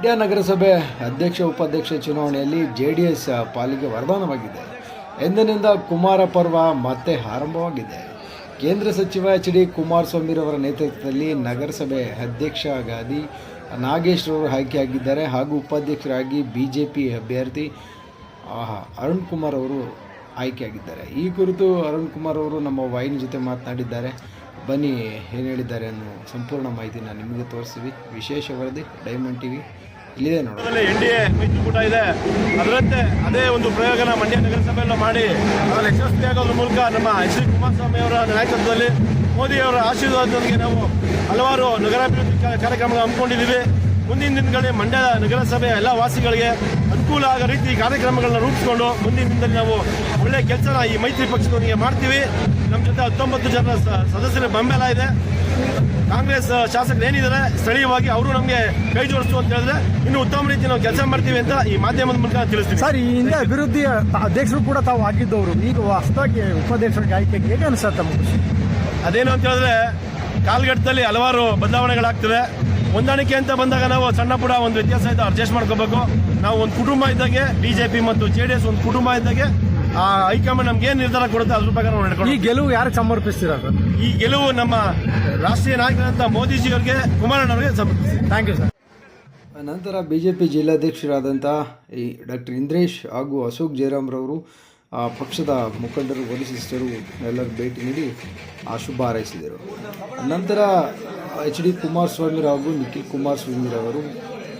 ಮಂಡ್ಯ ನಗರಸಭೆ ಅಧ್ಯಕ್ಷ, ಉಪಾಧ್ಯಕ್ಷ ಚುನಾವಣೆಯಲ್ಲಿ ಜೆ ಡಿ ಎಸ್ ಪಾಲಿಗೆ ವರದಾನವಾಗಿದೆ. ಎಂದಿನಿಂದ ಕುಮಾರ ಪರ್ವ ಮತ್ತೆ ಆರಂಭವಾಗಿದೆ. ಕೇಂದ್ರ ಸಚಿವ ಎಚ್ ಡಿ ಕುಮಾರಸ್ವಾಮಿರವರ ನೇತೃತ್ವದಲ್ಲಿ ನಗರಸಭೆ ಅಧ್ಯಕ್ಷ ಗಾದಿ ನಾಗೇಶ್ ರವರು ಆಯ್ಕೆಯಾಗಿದ್ದಾರೆ. ಹಾಗೂ ಉಪಾಧ್ಯಕ್ಷರಾಗಿ ಬಿ ಜೆ ಪಿ ಅಭ್ಯರ್ಥಿ ಅರುಣ್ ಕುಮಾರ್ ಅವರು ಆಯ್ಕೆಯಾಗಿದ್ದಾರೆ. ಈ ಕುರಿತು ಅರುಣ್ ಕುಮಾರ್ ಅವರು ನಮ್ಮ ವಾಹಿನಿ ಜೊತೆ ಮಾತನಾಡಿದ್ದಾರೆ. ಬನ್ನಿ ಏನು ಹೇಳಿದ್ದಾರೆ ಅನ್ನೋ ಸಂಪೂರ್ಣ ಮಾಹಿತಿನ ನಿಮಗೆ ತೋರಿಸ್ತೀವಿ. ವಿಶೇಷ ವರದಿ, ಡೈಮಂಡ್ ಟಿವಿ. ಇಲ್ಲಿದೆ ನೋಡಿ. ಎನ್ ಡಿ ಎ ಮೈತ್ರಿಕೂಟ ಇದೆ. ಅದರಂತೆ ಅದೇ ಒಂದು ಪ್ರಯೋಗನ ಮಂಡ್ಯ ನಗರಸಭೆಯನ್ನು ಮಾಡಿ, ಅದರಲ್ಲಿ ಯಶಸ್ವಿಯಾಗೋದ್ರ ಮೂಲಕ ನಮ್ಮ ಎಚ್ ಡಿ ಕುಮಾರಸ್ವಾಮಿ ಅವರ ನಾಯಕತ್ವದಲ್ಲಿ ಮೋದಿ ಅವರ ಆಶೀರ್ವಾದದೊಂದಿಗೆ ನಾವು ಹಲವಾರು ನಗರಾಭಿವೃದ್ಧಿ ಕಾರ್ಯಕ್ರಮಗಳು ಕಾರ್ಯಕ್ರಮ ಹಮ್ಮಿಕೊಂಡಿದ್ದೀವಿ. ಮುಂದಿನ ದಿನಗಳಲ್ಲಿ ಮಂಡ್ಯ ನಗರಸಭೆಯ ಎಲ್ಲ ವಾಸಿಗಳಿಗೆ ಅನುಕೂಲ ಆಗೋ ರೀತಿ ಕಾರ್ಯಕ್ರಮಗಳನ್ನ ರೂಪಿಸಿಕೊಂಡು ಮುಂದಿನ ದಿನದಲ್ಲಿ ನಾವು ಒಳ್ಳೆ ಕೆಲಸನ ಈ ಮೈತ್ರಿ ಪಕ್ಷದೊಂದಿಗೆ ಮಾಡ್ತೀವಿ. ನಮ್ಮ ಜೊತೆ ಹತ್ತೊಂಬತ್ತು ಜನ ಸದಸ್ಯರ ಬೆಂಬಲ ಇದೆ. ಕಾಂಗ್ರೆಸ್ ಶಾಸಕರು ಏನಿದ್ದಾರೆ ಸ್ಥಳೀಯವಾಗಿ ಅವರು ನಮಗೆ ಕೈ ಜೋಡಿಸು ಅಂತ ಹೇಳಿದ್ರೆ ಇನ್ನು ಉತ್ತಮ ರೀತಿ ನಾವು ಕೆಲಸ ಮಾಡ್ತೀವಿ ಅಂತ ಈ ಮಾಧ್ಯಮದ ಮೂಲಕ ತಿಳಿಸ್ತೀವಿ. ಸರ್ ಈ ಹಿಂದೆ ಅಭಿವೃದ್ಧಿಯ ಅಧ್ಯಕ್ಷರು ಕೂಡ ತಾವು ಆಗಿದ್ದವರು. ಈಗ ಹೊಸದಾಗಿ ಉಪಾಧ್ಯಕ್ಷರಿಗೆ ಆಯ್ಕೆ ಹೇಗೆ ಅನಿಸುತ್ತೆ ಅದೇನು ಅಂತ ಹೇಳಿದ್ರೆ ಕಾಲ್ಗಟ್ಟದಲ್ಲಿ ಹಲವಾರು ಬದಲಾವಣೆಗಳಾಗ್ತವೆ. ಹೊಂದಾಣಿಕೆ ಅಂತ ಬಂದಾಗ ನಾವು ಸಣ್ಣ ಪುಡ ಒಂದು ವ್ಯತ್ಯಾಸ ಇದ್ದ ಅಡ್ಜಸ್ಟ್ ಮಾಡ್ಕೋಬೇಕು. ನಾವು ಒಂದು ಕುಟುಂಬ ಇದ್ದಾಗೆ ಬಿಜೆಪಿ ಮತ್ತು ಜೆ ಡಿ ಎಸ್ ಒಂದು ಕುಟುಂಬ ಇದ್ದಾಗೆ ಆ ಹೈಕಮಾಂಡ್ ನಮ್ಗೆ ಏನ್ ನಿರ್ಧಾರ ಕೊಡುತ್ತೆ ಅದ್ರ ಪ್ರಕಾರ ನಾವು ಈ ಗೆಲುವು ಯಾರು ಸಮರ್ಪಿಸ್ತೀರಾ ಸರ್? ಈ ಗೆಲುವು ನಮ್ಮ ರಾಷ್ಟ್ರೀಯ ನಾಯಕರಂತ ಮೋದಿಜಿ ಅವರಿಗೆ ಕುಮಾರಣ್ಣವರಿಗೆ ಸಮರ್ಪಿಸಿ ಥ್ಯಾಂಕ್ ಯು ಸರ್ ನಂತರ ಬಿ ಜೆ ಪಿ ಜಿಲ್ಲಾಧ್ಯಕ್ಷರಾದಂಥ ಈ ಡಾಕ್ಟರ್ ಇಂದ್ರೇಶ್ ಹಾಗೂ ಅಶೋಕ್ ಜಯರಾಮ್ರವರು ಆ ಪಕ್ಷದ ಮುಖಂಡರು ವರಿಷ್ಠರು ಎಲ್ಲರೂ ಭೇಟಿ ನೀಡಿ ಆ ಶುಭ ಹಾರೈಸಿದರು. ನಂತರ ಎಚ್ ಡಿ ಕುಮಾರಸ್ವಾಮಿ ಹಾಗೂ ನಿಖಿಲ್ ಕುಮಾರಸ್ವಾಮಿರವರು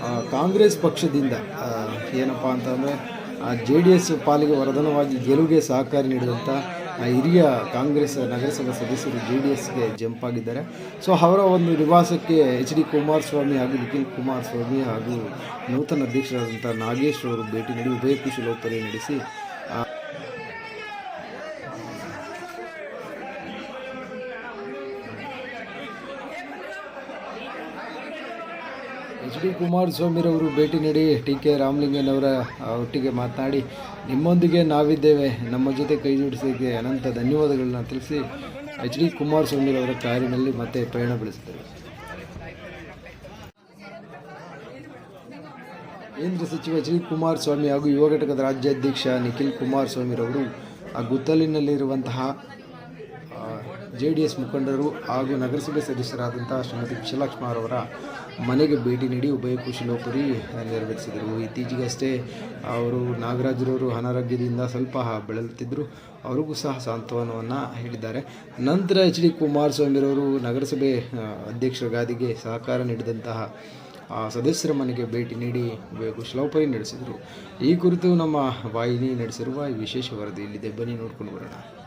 ಆ, ಕಾಂಗ್ರೆಸ್ ಪಕ್ಷದಿಂದ ಏನಪ್ಪ ಅಂತಂದರೆ ಜೆ ಡಿ ಎಸ್ ಪಾಲಿಗೆ ವರದಾನವಾಗಿ ಗೆಲುವಿಗೆ ಸಹಕಾರಿ ನೀಡಿದಂಥ ಆ ಹಿರಿಯ ಕಾಂಗ್ರೆಸ್ ನಗರಸಭಾ ಸದಸ್ಯರು ಜೆ ಡಿ ಎಸ್ಗೆ ಜಂಪ್ ಆಗಿದ್ದಾರೆ. ಸೊ, ಅವರ ಒಂದು ನಿವಾಸಕ್ಕೆ ಎಚ್ ಡಿ ಕುಮಾರಸ್ವಾಮಿ ಹಾಗೂ ನಿಖಿಲ್ ಕುಮಾರಸ್ವಾಮಿ ಹಾಗೂ ನೂತನ ಅಧ್ಯಕ್ಷರಾದಂಥ ನಾಗೇಶ್ ಅವರು ಭೇಟಿ ನೀಡಿ, ಉಭಯ ಕುಶಲೋಪರಿ ನಡೆಸಿ ಎಚ್ ಡಿ ಕುಮಾರಸ್ವಾಮಿರವರು ಭೇಟಿ ನೀಡಿ ಟಿ ಕೆ ರಾಮಲಿಂಗನವರ ಒಟ್ಟಿಗೆ ಮಾತನಾಡಿ, ನಿಮ್ಮೊಂದಿಗೆ ನಾವಿದ್ದೇವೆ. ನಮ್ಮ ಜೊತೆ ಕೈ ಜೋಡಿಸಿದ್ದೆ ಅನಂತ ಧನ್ಯವಾದಗಳನ್ನ ತಿಳಿಸಿ ಎಚ್ ಡಿ ಕುಮಾರಸ್ವಾಮಿರವರ ಕಾರಿನಲ್ಲಿ ಮತ್ತೆ ಪ್ರಯಾಣ ಬೆಳೆಸಿದರು. ಕೇಂದ್ರ ಸಚಿವ ಎಚ್ ಡಿ ಕುಮಾರಸ್ವಾಮಿ ಹಾಗೂ ಯುವ ಘಟಕದ ರಾಜ್ಯಾಧ್ಯಕ್ಷ ನಿಖಿಲ್ ಕುಮಾರಸ್ವಾಮಿರವರು ಆ ಗುತ್ತಲಿನಲ್ಲಿರುವಂತಹ ಜೆ ಡಿ ಎಸ್ ಮುಖಂಡರು ಹಾಗೂ ನಗರಸಭೆ ಸದಸ್ಯರಾದಂತಹ ಶ್ರೀಮತಿ ವಿಶಾಲಕ್ಷ್ಮರವರ ಮನೆಗೆ ಭೇಟಿ ನೀಡಿ ಉಭಯ ಕುಶಲೋಪರಿ ನೆರವೇರಿಸಿದರು. ಇತ್ತೀಚೆಗಷ್ಟೇ ಅವರು ನಾಗರಾಜರವರು ಅನಾರೋಗ್ಯದಿಂದ ಸ್ವಲ್ಪ ಬಳಲುತ್ತಿದ್ದರು. ಅವರಿಗೂ ಸಹ ಸಾಂತ್ವನವನ್ನು ಹೇಳಿದ್ದಾರೆ. ನಂತರ ಎಚ್ ಡಿ ಕುಮಾರಸ್ವಾಮಿರವರು ನಗರಸಭೆ ಅಧ್ಯಕ್ಷರ ಗಾದಿಗೆ ಸಹಕಾರ ನೀಡಿದಂತಹ, ಆ, ಸದಸ್ಯರ ಮನೆಗೆ ಭೇಟಿ ನೀಡಿ ಕುಶಲೋಪರಿ ನಡೆಸಿದರು. ಈ ಕುರಿತು ನಮ್ಮ ವಾಹಿನಿ ನಡೆಸಿರುವ ವಿಶೇಷ ವರದಿ ಇಲ್ಲಿದೆ ಬನ್ನಿ ನೋಡ್ಕೊಂಡು ಬರೋಣ.